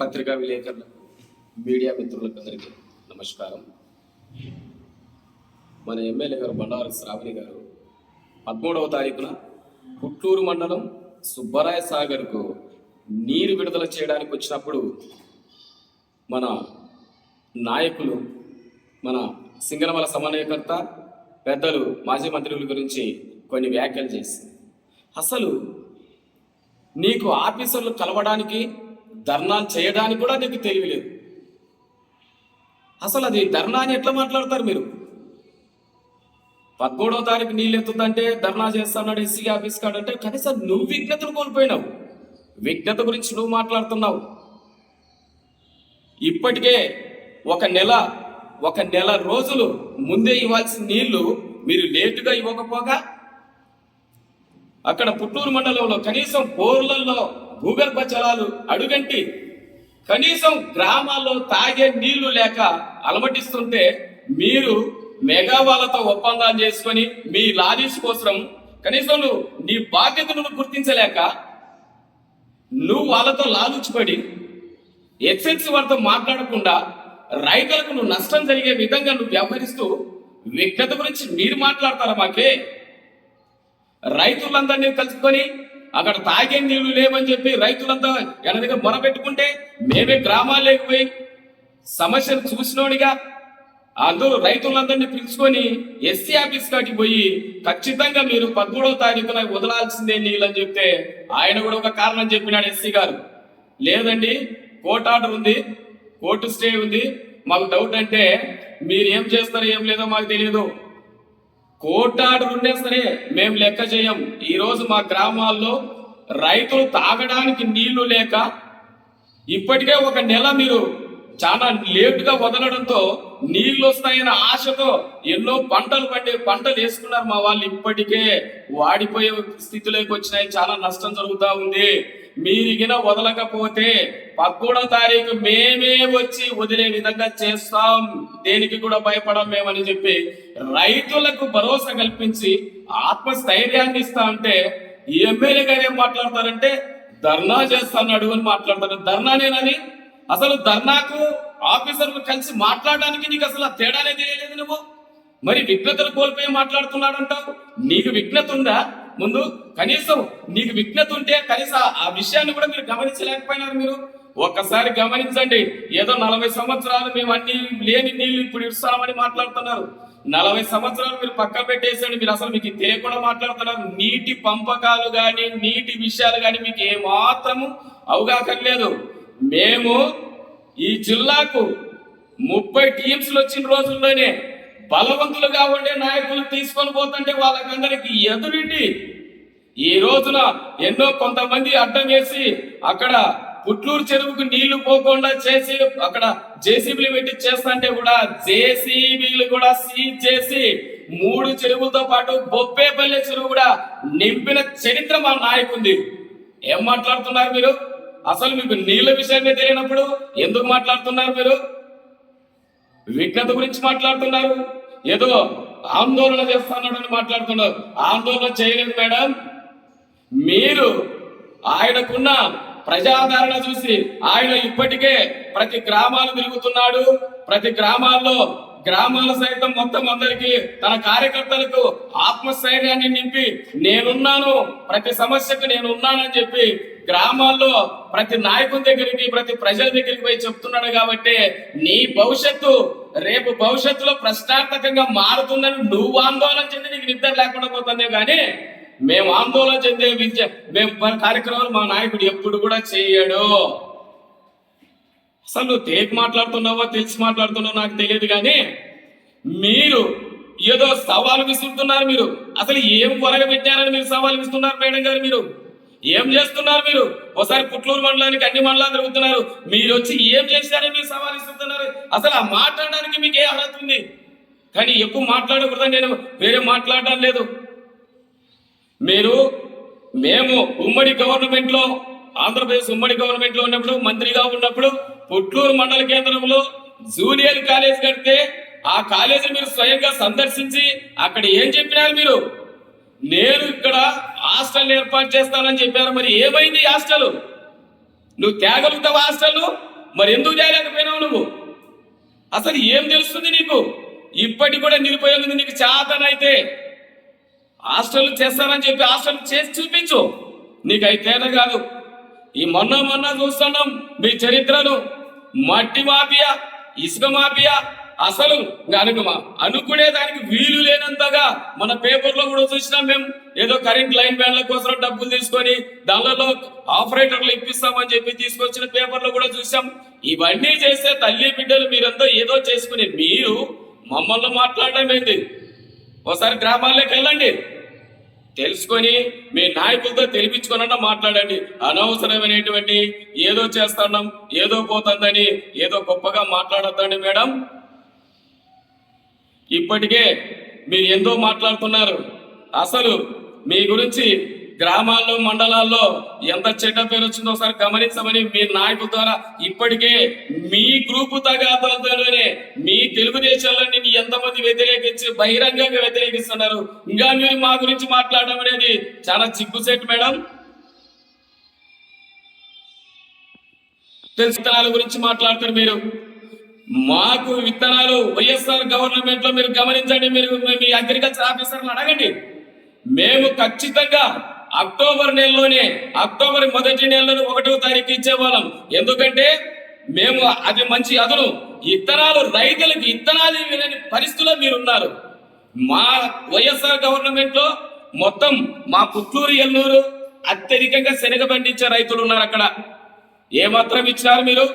పత్రికా విలేకరులకు మీడియా మిత్రులకు అందరికీ నమస్కారం. మన ఎమ్మెల్యే గారు బండారు శ్రావణి గారు పదమూడవ తారీఖున పుట్టూరు మండలం సుబ్బరాయ సాగర్కు నీరు విడుదల చేయడానికి వచ్చినప్పుడు మన నాయకులు మన సింగనమల సమన్వయకర్త పెద్దలు మాజీ మంత్రుల గురించి కొన్ని వ్యాఖ్యలు చేసి అసలు నీకు ఆఫీసర్లు కలవడానికి ధర్నాలు చేయడానికి కూడా నీకు తెలియలేదు అసలు అది ధర్నా అని ఎట్లా మాట్లాడతారు మీరు? పదమూడవ తారీఖు నీళ్ళు ఎత్తుందంటే ధర్నా చేస్తాడు ఎస్సీ ఆఫీస్ కాడ అంటే కనీసం నువ్వు విజ్ఞతను కోల్పోయినావు. విజ్ఞత గురించి నువ్వు మాట్లాడుతున్నావు. ఇప్పటికే ఒక నెల ఒక నెల రోజులు ముందే ఇవ్వాల్సిన నీళ్ళు మీరు లేటుగా ఇవ్వకపోగా? అక్కడ పుట్టూరు మండలంలో కనీసం బోర్లలో భూగర్భ జలాలు అడుగంటి. కనీసం గ్రామాల్లో తాగే నీళ్ళు లేక అలమటిస్తుంటే మీరు మెగా వాళ్ళతో ఒప్పందాలు చేసుకొని మీ లారీస్ కోసం కనీసం నువ్వు నీ బాధ్యతను గుర్తించలేక నువ్వు వాళ్ళతో లాలుచిపడి ఎక్సెల్సీ వారితో మాట్లాడకుండా రైతులకు నువ్వు నష్టం జరిగే విధంగా నువ్వు వ్యవహరిస్తూ విఘ్నత గురించి మీరు మాట్లాడతారా మాకే? రైతులందరినీ కలుసుకొని అక్కడ తాగే నీళ్ళు లేవని చెప్పి రైతులంతా ఎన దగ్గర మొరపెట్టుకుంటే మేమే గ్రామాల్లోకి పోయి సమస్యను చూసినోడిగా అందరూ రైతులందరినీ పిలుచుకొని ఎస్సీ ఆఫీస్ కాటికి పోయి ఖచ్చితంగా మీరు పదమూడవ తారీఖున వదలాల్సిందే నీళ్ళని చెప్తే ఆయన కూడా ఒక కారణం చెప్పినాడు ఎస్సీ గారు. లేదండి కోర్టు ఆర్డర్ ఉంది కోర్టు స్టే ఉంది. మాకు డౌట్ అంటే మీరు ఏం చేస్తారో ఏం లేదో మాకు తెలియదు కోటాడు ఉండే సరే మేము లెక్క చేయం. ఈరోజు మా గ్రామాల్లో రైతులు తాగడానికి నీళ్ళు లేక ఇప్పటికే ఒక నెల మీరు చాలా లేటుగా వదలడంతో నీళ్ళు వస్తాయన్న ఆశతో ఎన్నో పంటలు పండి పంటలు వేసుకున్నారు మా వాళ్ళు. ఇప్పటికే వాడిపోయే స్థితిలోకి వచ్చినాయి చాలా నష్టం జరుగుతూ ఉంది. మీరిగిన వదలకపోతే పదమూడో తారీఖు మేమే వచ్చి వదిలే విధంగా చేస్తాం. దేనికి కూడా భయపడం మేమని చెప్పి రైతులకు భరోసా కల్పించి ఆత్మస్థైర్యాన్ని ఇస్తా అంటే ఈ ఎమ్మెల్యే గారు ఏం మాట్లాడతారంటే ధర్నా చేస్తాను అని మాట్లాడతారు. ధర్నానేనని అసలు ధర్నాకు ఆఫీసర్లు కలిసి మాట్లాడడానికి నీకు అసలు ఆ తేడానే తెలియలేదు నువ్వు? మరి విఘ్నతలు కోల్పోయి మాట్లాడుతున్నాడు అంటావు నీకు విఘ్నత ఉందా? ముందు కనీసం నీకు విఘ్నత ఉంటే కనీసం ఆ విషయాన్ని కూడా మీరు గమనించలేకపోయినారు మీరు. ఒక్కసారి గమనించండి ఏదో నలభై సంవత్సరాలు మేము అన్ని లేని నీళ్ళు ఇప్పుడు ఇస్తామని మాట్లాడుతున్నారు. నలభై సంవత్సరాలు మీరు పక్క పెట్టేసండి మీరు అసలు మీకు తెలియకుండా మాట్లాడుతున్నారు. నీటి పంపకాలు కానీ నీటి విషయాలు కానీ మీకు ఏమాత్రము అవగాహన లేదు. మేము ఈ జిల్లాకు ముప్పై టీమ్స్ వచ్చిన రోజుల్లోనే బలవంతులుగా ఉండే నాయకులు తీసుకొని పోతుంటే వాళ్ళకందరికి ఎదురిండి. ఈ రోజున ఎన్నో కొంతమంది అడ్డం వేసి అక్కడ పుట్లూరు చెరువుకు నీళ్ళు పోకుండా చేసి అక్కడ జేసీబీలు పెట్టి చేస్తుంటే కూడా జేసీబీలు కూడా సీజ్ చేసి మూడు చెరువులతో పాటు బొప్పేపల్లి చెరువు కూడా నింపిన చరిత్ర మా నాయకుంది. ఏం మాట్లాడుతున్నారు మీరు? అసలు మీకు నీళ్ళ విషయమే తెలియనప్పుడు ఎందుకు మాట్లాడుతున్నారు మీరు? విఘ్నత గురించి మాట్లాడుతున్నారు. ఏదో ఆందోళన చేస్తున్నాడు అని మాట్లాడుతున్నారు. ఆందోళన చేయలేదు మేడం. మీరు ఆయనకున్న ప్రజాదరణ చూసి ఆయన ఇప్పటికే ప్రతి గ్రామాలు తిరుగుతున్నాడు. ప్రతి గ్రామాల్లో గ్రామాల సైతం మొత్తం అందరికి తన కార్యకర్తలకు ఆత్మస్థైర్యాన్ని నింపి నేనున్నాను ప్రతి సమస్యకు నేను ఉన్నానని చెప్పి గ్రామాల్లో ప్రతి నాయకుని దగ్గరికి ప్రతి ప్రజల దగ్గరికి పోయి చెప్తున్నాడు కాబట్టి నీ భవిష్యత్తు రేపు భవిష్యత్తులో ప్రశ్నార్థకంగా మారుతుందని నువ్వు ఆందోళన చెంది నీకు నిద్ర లేకుండా పోతుందే కానీ మేము ఆందోళన చెందే విద్య మేము కార్యక్రమాలు మా నాయకుడు ఎప్పుడు కూడా చేయడు. అసలు నువ్వు తెలియక మాట్లాడుతున్నావో తెలిసి మాట్లాడుతున్నావో నాకు తెలియదు కానీ మీరు ఏదో సవాలు విసురుతున్నారు మీరు. అసలు ఏం కొరగ పెట్టారని మీరు సవాలు విస్తున్నారు మేడం గారు మీరు? ఏం చేస్తున్నారు మీరు? ఒకసారి పుట్లూరు మండలానికి అన్ని మండలాలు తిరుగుతున్నారు. మీరు వచ్చి ఏం చేశారని మీరు సవాలు ఇస్తున్నారు అసలు ఆ మాట్లాడడానికి మీకు ఏ అర్హత ఉంది? కానీ ఎక్కువ మాట్లాడకూడదని నేను వేరే మాట్లాడడం లేదు. మీరు మేము ఉమ్మడి గవర్నమెంట్లో ఆంధ్రప్రదేశ్ ఉమ్మడి గవర్నమెంట్లో ఉన్నప్పుడు మంత్రిగా ఉన్నప్పుడు పుట్లూరు మండల కేంద్రంలో జూనియర్ కాలేజ్ కడితే ఆ కాలేజీ మీరు స్వయంగా సందర్శించి అక్కడ ఏం చెప్పినారు మీరు? నేను ఇక్కడ హాస్టల్ ఏర్పాటు చేస్తానని చెప్పారు. మరి ఏమైంది ఈ హాస్టల్? నువ్వు తేగలుగుతావు హాస్టల్ మరి ఎందుకు తేలేకపోయినావు నువ్వు? అసలు ఏం తెలుస్తుంది నీకు? ఇప్పటి కూడా నిరుపయోగం నీకు చేతనైతే. హాస్టల్ చేస్తానని చెప్పి హాస్టల్ చేసి చూపించు. నీకైతేనే కాదు. ఈ మొన్న మొన్న చూస్తున్నాం మీ చరిత్రను. మట్టి మాఫియా ఇసుక మాఫియా అసలు అనుకుమా అనుకునే దానికి వీలు లేనంతగా మన పేపర్లో కూడా చూసినాం మేము. ఏదో కరెంట్ లైన్ బ్యాన్ల కోసం డబ్బులు తీసుకొని దానిలో ఆపరేటర్లు ఇప్పిస్తామని చెప్పి తీసుకొచ్చిన పేపర్లో కూడా చూసాం. ఇవన్నీ చేస్తే తల్లి బిడ్డలు మీరంతా ఏదో చేసుకుని మీరు మమ్మల్ని మాట్లాడడం ఏంటి? ఒకసారి గ్రామాల్లోకి వెళ్ళండి. తెలుసుకొని మీ నాయకులతో తెలిపించుకున్నా మాట్లాడండి. అనవసరమైనటువంటి ఏదో చేస్తున్నాం ఏదో పోతుందని ఏదో గొప్పగా మాట్లాడొద్దండి మేడం. ఇప్పటికే మీరు ఎంతో మాట్లాడుతున్నారు. అసలు మీ గురించి గ్రామాల్లో మండలాల్లో ఎంత చెడ్డ పేరు వచ్చిందో ఒకసారి గమనించమని మీ నాయకుల ద్వారా ఇప్పటికే మీ గ్రూపు తగాదాలతోనే మీ తెలుగుదేశంలో నిన్ను ఎంతమంది వ్యతిరేకించి బహిరంగంగా వ్యతిరేకిస్తున్నారు. ఇంకా మీరు మా గురించి మాట్లాడడం అనేది చాలా చిక్కుసేట్ మేడం. తెలుసు విత్తనాల గురించి మాట్లాడుతారు మీరు. మాకు విత్తనాలు వైఎస్ఆర్ గవర్నమెంట్లో మీరు గమనించండి మీరు మీ అగ్రికల్చర్ ఆఫీసర్లు అడగండి. మేము ఖచ్చితంగా అక్టోబర్ నెలలోనే అక్టోబర్ మొదటి నెలలో ఒకటో తారీఖు ఇచ్చేవాళ్ళం. ఎందుకంటే మేము అది మంచి అదును. ఇత్తనాలు రైతులకు ఇత్తనాలు లేని పరిస్థితుల్లో మీరు ఉన్నారు మా వైఎస్ఆర్ గవర్నమెంట్లో మొత్తం మా పుత్తూరు ఎల్లూరు అత్యధికంగా శనగ పండించే రైతులు ఉన్నారు అక్కడ. ఏమాత్రం ఇచ్చినారు మీరు?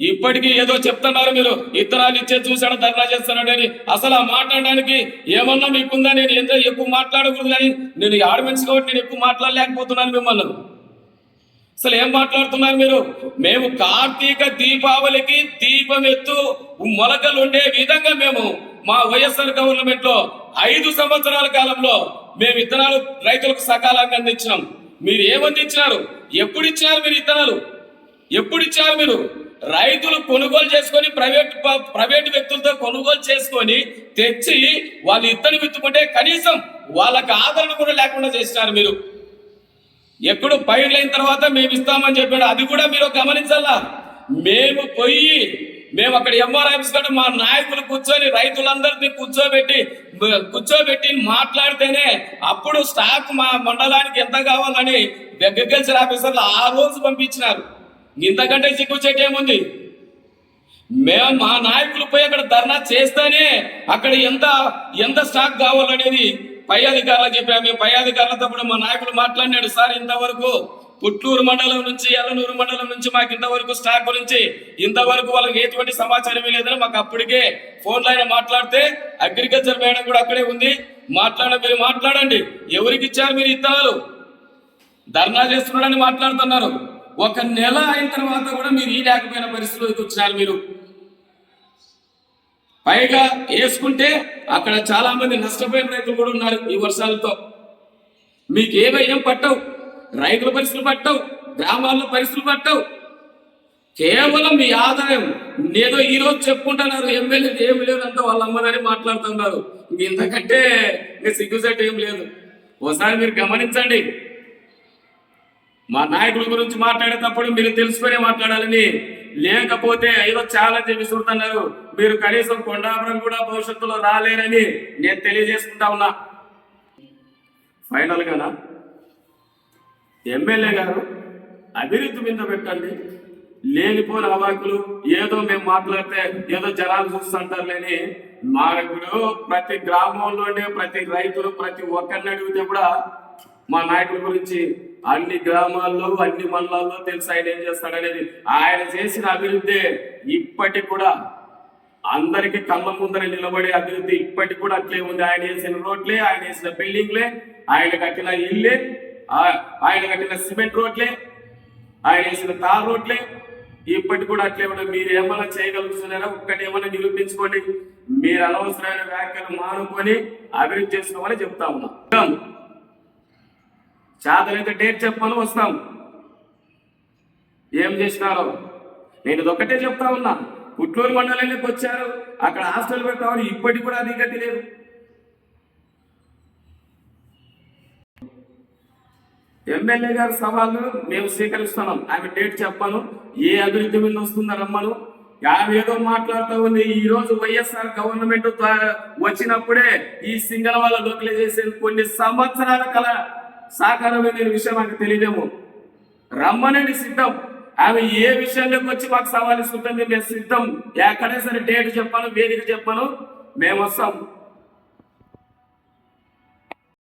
ఇప్పటికీ ఏదో చెప్తున్నారు మీరు. ఇతరాలు ఇచ్చే చూసాడు ధర్నా చేస్తున్నాడని అసలు ఆ మాట్లాడడానికి ఏమన్నా మీకుందా? నేను ఎంత ఎక్కువ మాట్లాడకూడదు కానీ నేను ఆడమిన్స్ కాబట్టి నేను ఎక్కువ మాట్లాడలేకపోతున్నాను మిమ్మల్ని. అసలు ఏం మాట్లాడుతున్నారు మీరు? మేము కార్తీక దీపావళికి దీపం ఎత్తు మొలకలు ఉండే విధంగా మేము మా వైఎస్ఆర్ గవర్నమెంట్లో ఐదు సంవత్సరాల కాలంలో మేము ఇత్తనాలు రైతులకు సకాలంగా అందించినాం. మీరు ఏమందించినారు? ఎప్పుడు ఇచ్చినారు మీరు విత్తనాలు ఎప్పుడు ఇచ్చారు మీరు? రైతులు కొనుగోలు చేసుకొని ప్రైవేట్ ప్రైవేట్ వ్యక్తులతో కొనుగోలు చేసుకొని తెచ్చి వాళ్ళు ఇత్తనం విత్తుకుంటే కనీసం వాళ్ళకి ఆదరణ కూడా లేకుండా చేసినారు మీరు ఎప్పుడు పైర్లైన తర్వాత మేము ఇస్తామని చెప్పాడు అది కూడా మీరు గమనించాలా మేము పోయి మేము అక్కడ ఎంఆర్ ఆఫీస్ మా నాయకులు కూర్చొని రైతులందరినీ కూర్చోబెట్టి కూర్చోబెట్టి మాట్లాడితేనే అప్పుడు స్టాక్ మా మండలానికి ఎంత కావాలని అగ్రికల్చర్ ఆఫీసర్లు ఆ రోజు పంపించినారు ఇంతకంటే చిక్కు చెట్టు ఏముంది మేము మా నాయకులు పోయి అక్కడ ధర్నా చేస్తేనే అక్కడ ఎంత ఎంత స్టాక్ కావాలనేది పై అధికారులకు చెప్పాము మేము పై అధికారులతో కూడా మా నాయకులు మాట్లాడినాడు. సార్ ఇంతవరకు పుట్లూరు మండలం నుంచి ఎల్లనూరు మండలం నుంచి మాకు ఇంతవరకు స్టాక్ గురించి ఇంతవరకు వాళ్ళకి ఎటువంటి సమాచారం లేదని మాకు అప్పటికే ఫోన్లో ఆయన మాట్లాడితే అగ్రికల్చర్ మేడం కూడా అక్కడే ఉంది. మాట్లాడ మీరు మాట్లాడండి. ఎవరికి ఇచ్చారు మీరు ఇత్తనాలు? ధర్నా చేస్తున్నాడని మాట్లాడుతున్నారు. ఒక నెల అయిన తర్వాత కూడా మీరు ఈ లేకపోయిన పరిస్థితిలోకి వచ్చినారు మీరు. పైగా వేసుకుంటే అక్కడ చాలా మంది నష్టపోయిన రైతులు కూడా ఉన్నారు ఈ వర్షాలతో. మీకు ఏం పట్టవు. రైతుల పరిస్థితులు పట్టవు. గ్రామాల్లో పరిస్థితులు పట్టవు. కేవలం మీ ఆదాయం. ఏదో ఈరోజు చెప్పుకుంటున్నారు ఎమ్మెల్యే ఏం లేదు అంతా వాళ్ళ అమ్మదని మాట్లాడుతున్నారు. ఇంక ఇంతకంటే సిగ్గుసెట్ ఏం లేదు. ఒకసారి మీరు గమనించండి. మా నాయకుల గురించి మాట్లాడేటప్పుడు మీరు తెలుసుకునే మాట్లాడాలని లేకపోతే ఏదో చాలా విసురుతున్నారు. మీరు కనీసం కొండాపురం కూడా భవిష్యత్తులో రాలేరని నేను తెలియజేసుకుంటా ఉన్నా. ఫైనల్ గానా? ఎమ్మెల్యే గారు అభివృద్ధి మీద పెట్టండి. లేనిపోని అవాకులు ఏదో మేము మాట్లాడితే ఏదో జనాలు చూస్తుంటారు లేని మా ఇప్పుడు ప్రతి గ్రామంలోనే ప్రతి రైతులు ప్రతి ఒక్కరిని అడిగితే కూడా మా నాయకుడి గురించి అన్ని గ్రామాల్లో అన్ని మండలాల్లో తెలుసు ఆయన ఏం చేస్తాడనేది. ఆయన చేసిన అభివృద్ధి ఇప్పటికి కూడా అందరికి కళ్ళ ముందర నిలబడే అభివృద్ధి ఇప్పటికి కూడా అట్లే ఉంది. ఆయన వేసిన రోడ్లే ఆయన వేసిన బిల్డింగ్లే ఆయన కట్టిన ఇల్లే ఆయన కట్టిన సిమెంట్ రోడ్లే ఆయన వేసిన తార్ రోడ్లే ఇప్పటికి కూడా అట్లే ఉన్నాయి. మీరు ఏమైనా చేయగలుగుతున్నారా? ఒక్కటి ఏమైనా నిరూపించుకోండి. మీరు అనవసరమైన వ్యాఖ్యలు మానుకొని అభివృద్ధి చేసుకోమని చెప్తా ఉన్నాం. చేతనైతే డేట్ చెప్పని వస్తాం. ఏం చేసినారో? నేను ఇదొక్కటే చెప్తా ఉన్నా. పుట్లూరు మండలానికి వచ్చారు. అక్కడ హాస్టల్ పెట్టామని ఇప్పటికి కూడా అది గతి లేదు. ఎమ్మెల్యే గారి సవాళ్ళు మేము స్వీకరిస్తున్నాం. ఆమె డేట్ చెప్పను. ఏ అభివృద్ధి మీద వస్తుందో రమ్మను. ఆమె ఏదో మాట్లాడుతూ ఉంది. ఈ రోజు వైఎస్ఆర్ గవర్నమెంట్ వచ్చినప్పుడే ఈ సింగల్ వాళ్ళ లోకలైజేషన్ కొన్ని సంవత్సరాల కల సాకారమైన విషయం నాకు తెలియదేమో. రమ్మనండి సిద్ధం. ఆమె ఏ విషయంలోకి వచ్చి మాకు సవాల్ ఇస్తుంటుంది మేము సిద్ధం. ఎక్కడే సరే డేట్ చెప్పాను వేదిక చెప్పాను మేము వస్తాం.